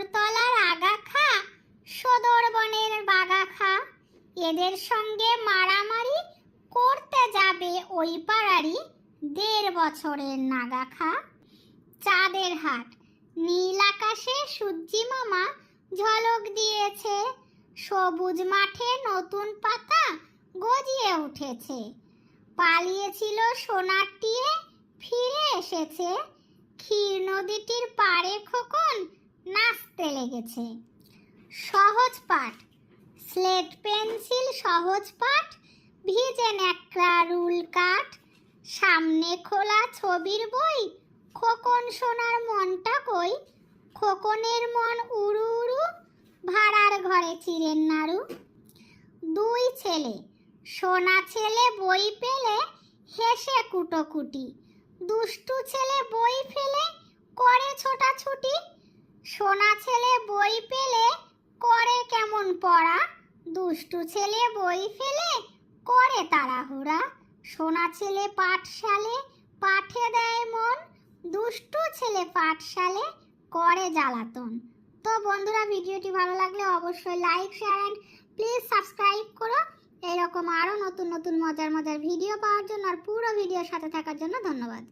আগরতলার আগাখা বাগা বাগাখা। এদের সঙ্গে মারামারি করতে যাবে ওই পাড়ারি দেড় বছরের নাগাখা। চাঁদের হাট, নীল আকাশে সূর্যি মামা ঝলক দিয়েছে। সবুজ মাঠে নতুন পাতা গজিয়ে উঠেছে। পালিয়েছিল সোনার টিয়ে, ফিরে এসেছে। ক্ষীর নদীটির পাড়ে খোকন নাচ নাচতে লেগেছে। সহজ পাঠ। স্লেট পেন্সিল, সহজ পাঠ। ভিজে ন্যাকড়া রুল কাঠ। সামনে খোলা ছবির বই। খোকন সোনার মনটা কই? খোকনের মন উড়ু উড়ু। ভাড়ার ঘরে চিরেন নাড়ু। দুই ছেলে। সোনা ছেলে বই পেলে হেসে কুটোকুটি। দুষ্টু ছেলে বই ফেলে করে ছোটাছুটি। সোনা ছেলে বই পেলে করে কেমন পড়া? দুষ্টু ছেলে বই ফেলে করে তাড়াহুড়া। সোনা ছেলে পাঠশালে পাঠে দেয় মন। দুষ্টু ছেলে পাঠশালে করে জ্বালাতন। তো বন্ধুরা, ভিডিওটি ভালো লাগলে অবশ্যই like share and please subscribe করো। এরকম আরও নতুন নতুন, মজার মজার ভিডিও পাওয়ার জন্য আর পুরো ভিডিওর সাথে থাকার জন্য ধন্যবাদ।